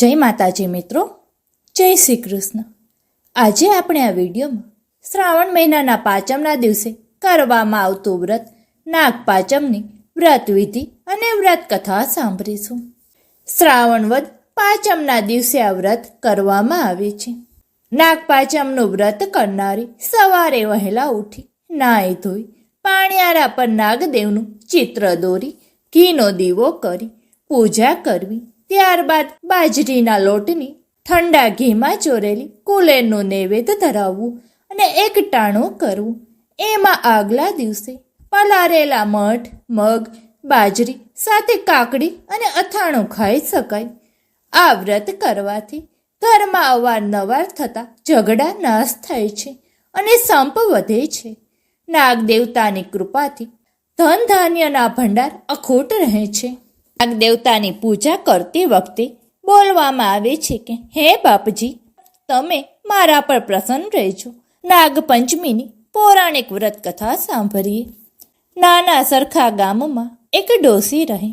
જય માતાજી મિત્રો, જય શ્રી કૃષ્ણ આજે આપણે આ વિડીયોમાં શ્રાવણ મહિનાના પાંચમના દિવસે કરવામાં આવતું વ્રત નાગ પાંચમની વ્રત વિધિ અને વ્રત કથા સાંભળીશું. શ્રાવણ વદ પાંચમના દિવસે આ વ્રત કરવામાં આવે છે. નાગ પાંચમનું વ્રત કરનારી સવારે વહેલા ઉઠી નાહી ધોઈ પાણિયારા પર નાગદેવનું ચિત્ર દોરી ઘીનો દીવો કરી પૂજા કરવી. ત્યારબાદ બાજરીના લોટની ઠંડા ઘીમાં ચોરેલી કુલેરનું નૈવેદ્ય ધરાવવું અને એક ટાણું કરવું. એમાં આગલા દિવસે પલારેલા મઠ, મગ, બાજરી સાથે કાકડી અને અથાણું ખાઈ શકાય. આ વ્રત કરવાથી ઘરમાં અવારનવાર થતા ઝઘડા નાશ થાય છે અને સંપ વધે છે. નાગ દેવતાની કૃપાથી ધન ધાન્યના ભંડાર અખૂટ રહે છે. નાગ દેવતાની પૂજા કરતી વખતે બોલવામાં આવે છે કે, હે બાપજી, તમે મારા પર પ્રસન્ન રહેજો. નાગપંચમીની પૌરાણિક વ્રત કથા સાંભળીએ. નાના સરખા ગામમાં એક ડોસી રહે.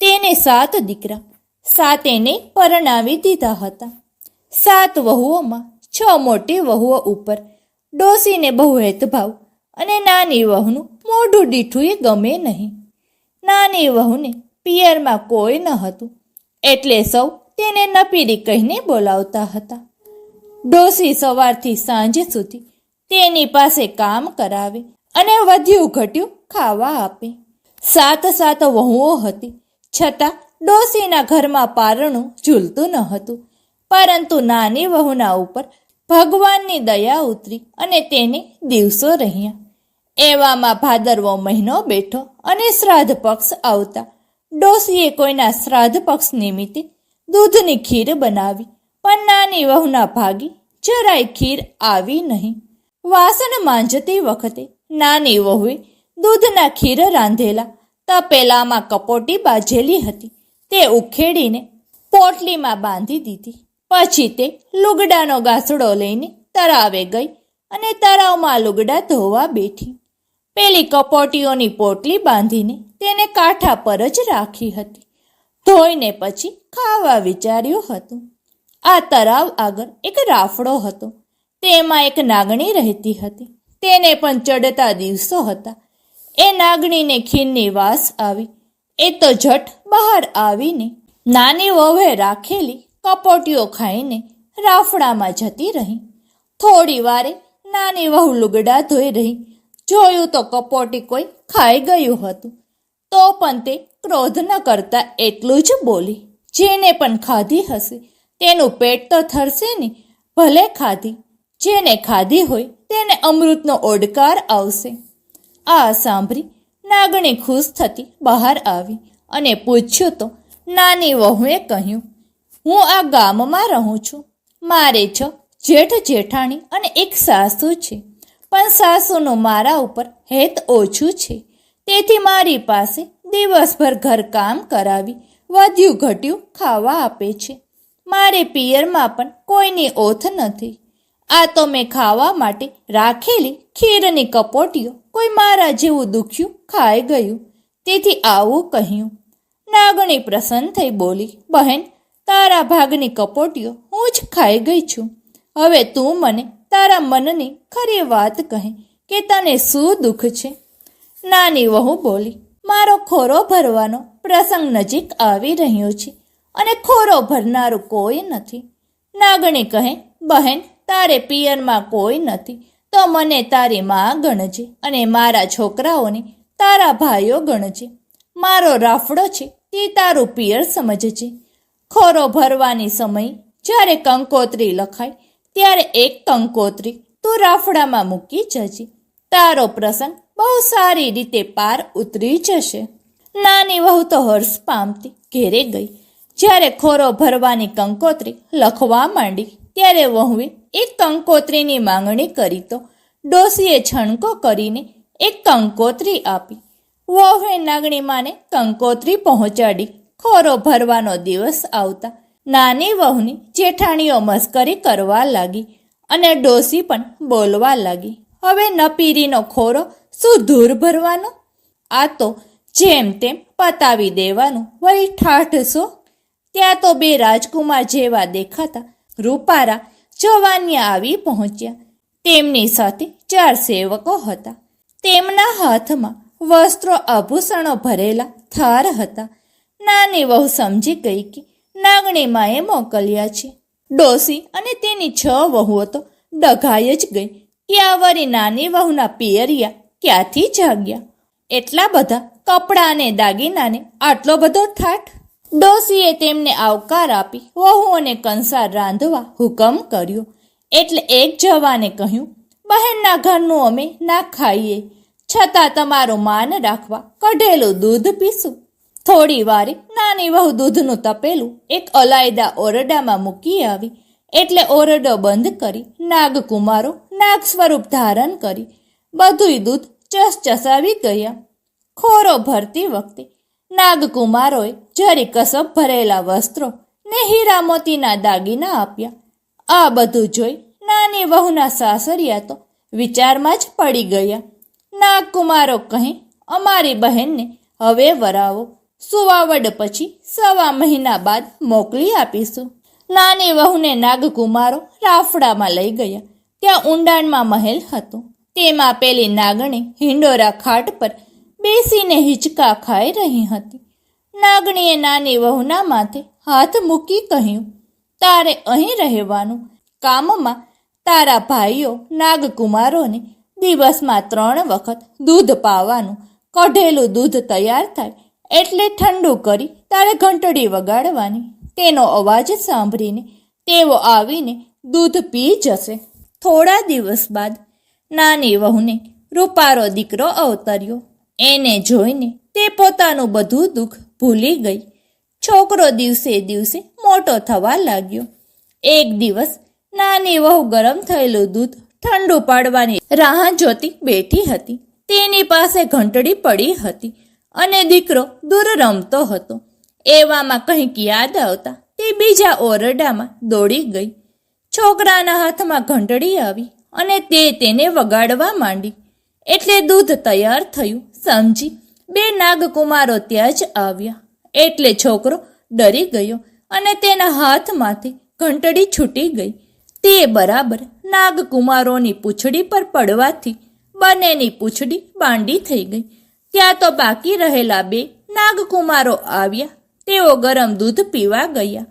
તેને સાત દીકરા સાતેને પરણાવી દીધા હતા. સાત વહુઓમાં છ મોટી વહુઓ ઉપર ડોસીને બહુ હેતભાવ અને નાની વહુનું મોઢું દીઠું ગમે નહીં. નાની વહુને પિયરમાં કોઈ ન હતું. એટલે સૌ તેને નપીરી કહીને બોલાવતા હતા. ડોસી સવારથી સાંજ સુધી તેની પાસે કામ કરાવે અને વધ્યું ઘટ્યું ખાવા આપે. સાત સાત વહુઓ હતી. છતાં ડોસીના ઘરમાં પારણું ઝૂલતું ન હતું. પરંતુ નાની વહુના ઉપર ભગવાનની દયા ઉતરી અને તેને દિવસો રહ્યા. એવામાં ભાદરવો મહિનો બેઠો અને શ્રાદ્ધ પક્ષ આવતા ડોસીએ કોઈના શ્રાદ્ધ પક્ષ નિમિત્તે દૂધની ખીર બનાવી પણ નાની વહુના ભાગી જરાય ખીર આવી નહીં. વાસણ માંજતી વખતે નાની વહુએ દૂધના ખીર રાંધેલા તપેલામાં કપોટી બાજેલી હતી. તે ઉખેડીને પોટલીમાં બાંધી દીધી. પછી તે લુગડાનો ગાસડો લઈને તળાવે ગઈ અને તળાવમાં લુગડા ધોવા બેઠી. પેલી કપોટીઓની પોટલી બાંધીને તેને કાંઠા પર જ રાખી હતી. ધોઈને પછી ખાવા વિચાર્યું હતું. આ તળાવ આગળ એક રાફડો હતો. તેમાં એક નાગણી રહેતી હતી. તેને પણ ચડતા દિવસો હતા. એ નાગણીને ખીરની વાસ આવી. એ તો ઝટ બહાર આવીને નાની વહુએ રાખેલી કપોટીઓ ખાઈને રાફડામાં જતી રહી. થોડી વારે નાની વહુ લુગડા ધોઈ રહી. જોયું તો કપોટી કોઈ ખાઈ ગયું હતું. તો પણ તે ક્રોધ ન કરતા એટલું જ બોલી. જેને પણ ખાધી હશે, તેનું પેટ તો થરશે ને. ભલે ખાધી, જેને ખાધી હોય તેને અમૃતનો ઓડકાર આવશે. આ સાંભળી નાગણી ખુશ થતી બહાર આવી અને પૂછ્યું તો નાની વહુએ કહ્યું, હું આ ગામમાં રહું છું. મારે છ જેઠ જેઠાણી અને એક સાસુ છે. પણ સાસુનું મારા ઉપર હેત ઓછું છે. તેથી મારી પાસે દિવસભર ઘરકામ કરાવી વધ્યું ઘટ્યું ખાવા આપે છે. મારે પિયરમાં પણ કોઈની ઓથ નથી. આ તો મેં ખાવા માટે રાખેલી ખીરની કપોટીઓ કોઈ મારા જેવું દુખ્યું ખાઈ ગયું. તેથી આવું કહ્યું. નાગણી પ્રસન્ન થઈ બોલી, બહેન, તારા ભાગની કપોટીઓ હું જ ખાઈ ગઈ છું. હવે તું મને તારા મનની ખરી વાત કહે કે તને શું દુઃખ છે? નાની વહુ બોલી, મારો ખોરો ભરવાનો પ્રસંગ નજીક આવી રહ્યો છે અને ખોરો ભરનારું કોઈ નથી. નાગણી કહે, બહેન, તારે પિયરમાં કોઈ નથી, તો મને તારી માં ગણજે અને મારા છોકરાઓને તારા ભાઈઓ ગણજે. મારો રાફડો છે, તે તારું પિયર સમજજે. ખોરો ભરવાની સમય જ્યારે કંકોત્રી લખાય ત્યારે એક કંકોત્રી તું રાફડામાં મૂકી જજે. તારો પ્રસંગ બહુ સારી રીતે પાર ઉતરી જશે. નાની વહુ તો હર્ષ પામતી ઘેરે ગઈ. જ્યારે ખોરો ભરવાની કંકોત્રી લખવા માંડી, ત્યારે વહુએ એક કંકોત્રીની માંગણી કરી તો ડોસીએ છણકો કરીને એક કંકોત્રી આપી. વહુએ નાગણી માને કંકોત્રી પહોંચાડી. ખોરો ભરવાનો દિવસ આવતા નાની વહુની જેઠાણીઓ મસ્કરી કરવા લાગી અને ડોસી પણ બોલવા લાગી. હવે નપીરીનો ખોરો શું ધૂર ભરવાનો? આ તો જેમ તેમ પતાવી દેવાનું વળી ઠાઠસો ત્યાં તો બે રાજકુમાર જેવા દેખાતા રૂપારા જવાનિયા આવી પહોંચ્યા. તેમની સાથે ચાર સેવકો હતા. તેમના હાથમાં વસ્ત્રો આભૂષણો ભરેલા થાર હતા. નાની વહુ સમજી ગઈ કે નાગણી એ મોકલ્યા છે. ડોસી અને તેની છ વહુઓ તો ડઘાઈ જ ગઈ. કે આ નાની વહુના પિયરિયા ક્યાંથી જાગ્યા? એટલા બધા કપડાં અને દાગીનાને આટલો બધો ઠાઠ ડોસીએ તેમને આવકાર આપી વહુઓને કંસાર રાંધવા હુકમ કર્યો. એટલે એક જવાને કહ્યું, બહેનના ઘરનું અમે ના ખાઈએ. છતાં તમારું માન રાખવા કઢેલું દૂધ પીશું. થોડી વારે નાની વહુ દૂધનું તપેલું એક અલાયદા ઓરડામાં મૂકી આવી. એટલે ઓરડો બંધ કરી નાગકુમારો નાગ સ્વરૂપ ધારણ કરી. બધુંય દૂધ ચસચસાવી ગયા. ખોરો ભરતી વખતે નાગકુમારોએ જરી કસબ ભરેલા વસ્ત્રો ને હીરા મોતીના દાગીના આપ્યા. આ બધું જોઈ નાની વહુના સાસરિયા તો વિચારમાં જ પડી ગયા. નાગકુમારો કહે, અમારી બહેનને હવે વરાવો. સુવાવડ પછી સવા મહિના બાદ મોકલી આપીશું. નાની વહુને નાગકુમારો રાફડામાં લઈ ગયા. ત્યાં ઊંડાણમાં મહેલ હતો. તેમાં પેલી નાગણી હિંડોરા ખાટ પર બેસીને હિંચકા ખાઈ રહી હતી. નાગણીએ નાની વહુના માથે હાથ મૂકી કહ્યું, તારે અહીં રહેવાનું. કામમાં તારા ભાઈઓ નાગકુમારોને દિવસમાં ત્રણ વખત દૂધ પાવાનું. કઢેલું દૂધ તૈયાર થાય એટલે ઠંડુ કરી તારે ઘંટડી વગાડવાની. તેનો અવાજ સાંભળીને તેઓ આવીને દૂધ પી જશે. થોડા દિવસ બાદ નાની વહુને રૂપારો દીકરો અવતર્યો. એને જોઈને તે પોતાનું બધું દુઃખ ભૂલી ગઈ. છોકરો દિવસે દિવસે મોટો થવા લાગ્યો. એક દિવસ નાની વહુ ગરમ થયેલું દૂધ ઠંડુ પાડવાની રાહ જોતી બેઠી હતી. તેની પાસે ઘંટડી પડી હતી. અને દીકરો દૂર રમતો હતો. એવામાં કંઈક યાદ આવતા તે બીજા ઓરડામાં દોડી ગઈ. છોકરાના હાથમાં ઘંટડી આવી અને તે તેને વગાડવા માંડી. એટલે દૂધ તૈયાર થયું. સમજી બે નાગકુમારો ત્યાં જ આવ્યા. એટલે છોકરો ડરી ગયો અને તેના હાથમાંથી ઘંટડી છૂટી ગઈ. તે બરાબર નાગકુમારોની પૂંછડી પર પડવાથી બંનેની પૂંછડી બાંડી થઈ ગઈ. ત્યાં તો બાકી રહેલા બે નાગકુમારો આવ્યા. તેઓ ગરમ દૂધ પીવા ગયા.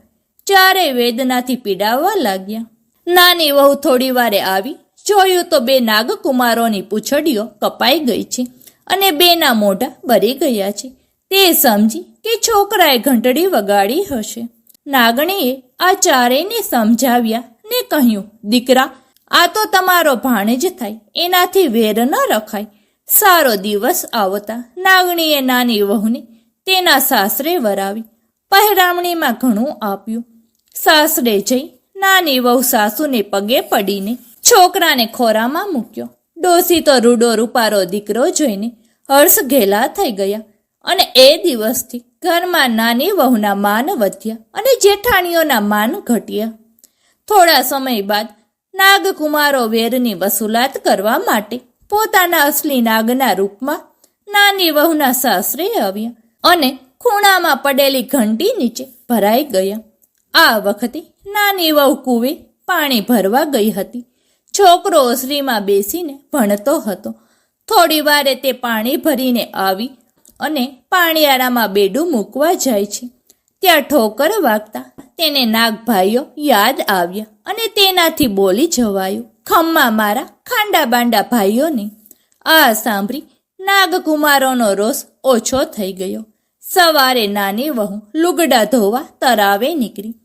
ચારે વેદનાથી પીડાવવા લાગ્યા. નાની વહુ થોડી વારે આવી. જોયું તો બે નાગકુમારોની પૂંછડીઓ કપાઈ ગઈ છે અને બેના મોઢા બરી ગયા છે. તે સમજી કે છોકરાએ ઘંટડી વગાડી હશે. નાગણીએ આ ચારેયને સમજાવ્યા ને કહ્યું, દીકરા, આ તો તમારો ભાણેજ થાય. એનાથી વેર ન રખાય. સારો દિવસ આવતા નાગણીએ નાની વહુને તેના સાસરે વરાવી પહેરામણીમાં ઘણું આપ્યું. સાસરે જઈ નાની વહુ સાસુને પગે પડીને છોકરાને ખોરામાં મૂક્યો. ડોસી તો રૂડો રૂપારો દીકરો જોઈને હર્ષ ઘેલા થઈ ગયા અને એ દિવસથી ઘરમાં નાની વહુના માન વધ્યા અને જેઠાણીઓના માન ઘટ્યા. થોડા સમય બાદ નાગકુમારો વેરની વસૂલાત કરવા માટે પોતાના અસલી નાગના રૂપમાં નાની વહુના સાસરે આવ્યા અને ખૂણામાં પડેલી ઘંટી નીચે ભરાઈ ગયા. આ વખતે નાની વહુ કુવે પાણી ભરવા ગઈ હતી. છોકરો ઓસરીમાં બેસીને ભણતો હતો. થોડી વારે તે પાણી ભરીને આવી અને પાણીયાળામાં બેડું મૂકવા જાય છે. ત્યાં ઠોકર વાગતા તેને નાગભાઈઓ યાદ આવ્યા અને તેનાથી બોલી જવાયું. ખમ્મા મારા ખાંડા બાંડા ભાઈઓને. આ સાંભળી નાગકુમારોનો રોષ ઓછો થઈ ગયો. સવારે નાની વહુ લુગડા ધોવા તરાવે નીકળી.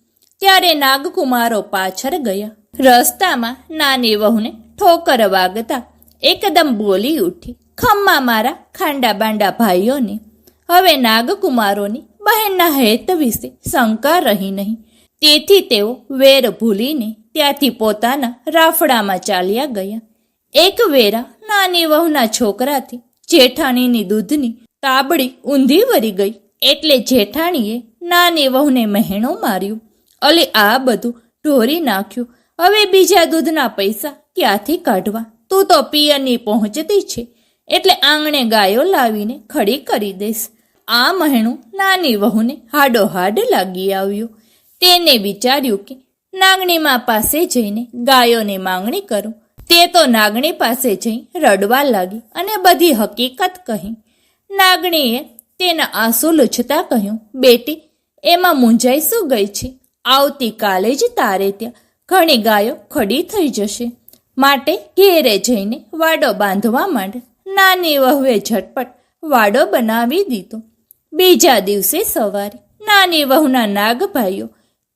ત્યારે નાગકુમારો પાછળ ગયા. રસ્તામાં નાની વહુને ઠોકર વાગતા એકદમ બોલી ઉઠી, ખમ્મા મારા ખાંડા બાંડા ભાઈઓને. હવે નાગકુમારોની બહેનના હેત વિશે શંકા રહી નહીં. તેથી તેઓ વેર ભૂલીને ત્યાંથી પોતાના રાફડામાં ચાલ્યા ગયા. એક વેરા નાની વહુના છોકરાથી જેઠાણીની દૂધની તાબડી ઊંધી વરી ગઈ એટલે જેઠાણીએ નાની વહુને મહેણો માર્યું. અલે આ બધું ઢોરી નાખ્યું. હવે બીજા દૂધના પૈસા ક્યાંથી કાઢવા? તું તો પિયરની પહોંચતી છે. એટલે આંગણે ગાયો લાવીને ખડી કરી દઈશ. આ મહેણું નાની વહુને હાડોહાડ લાગી આવ્યું. તેને વિચાર્યું કે નાગણીમાં પાસે જઈને ગાયોની માંગણી કરું. તે તો નાગણી પાસે જઈ રડવા લાગી અને બધી હકીકત કહી. નાગણીએ તેના આંસુ લૂછતા કહ્યું, બેટી, એમાં મૂંઝાઈ શું ગઈ છે? આવતીકાલે જ તારે ત્યાં ઘણી ગાયો ખડી થઈ જશે. માટે ઘેરે જઈને વાડો બાંધવા માંડ. નાની વહુએ ઝટપટ વાડો બનાવી દીધો. બીજા દિવસે સવારે નાની વહુના નાગભાઈઓ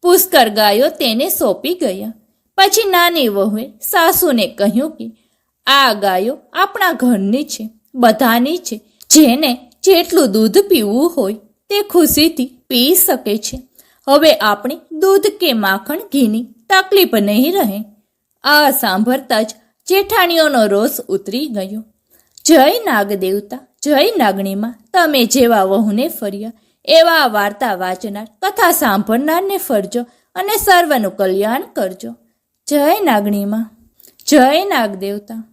પુષ્કર ગાયો તેને સોંપી ગયા. પછી નાની વહુએ સાસુને કહ્યું કે, આ ગાયો આપણા ઘરની છે, બધાની છે. જેને જેટલું દૂધ પીવું હોય તે ખુશીથી પી શકે છે. હવે આપણે દૂધ કે માખણ ઘીની તકલીફ નહીં રહે. આ સાંભળતા જ જેઠાણીઓનો રોષ ઉતરી ગયો. જય નાગદેવતા, જય નાગણીમાં. તમે જેવા વહુને ફર્યા. એવા વાર્તા વાંચનાર, કથા સાંભળનારને ફરજો અને સર્વનું કલ્યાણ કરજો. જય નાગણીમાં. જય નાગ દેવતા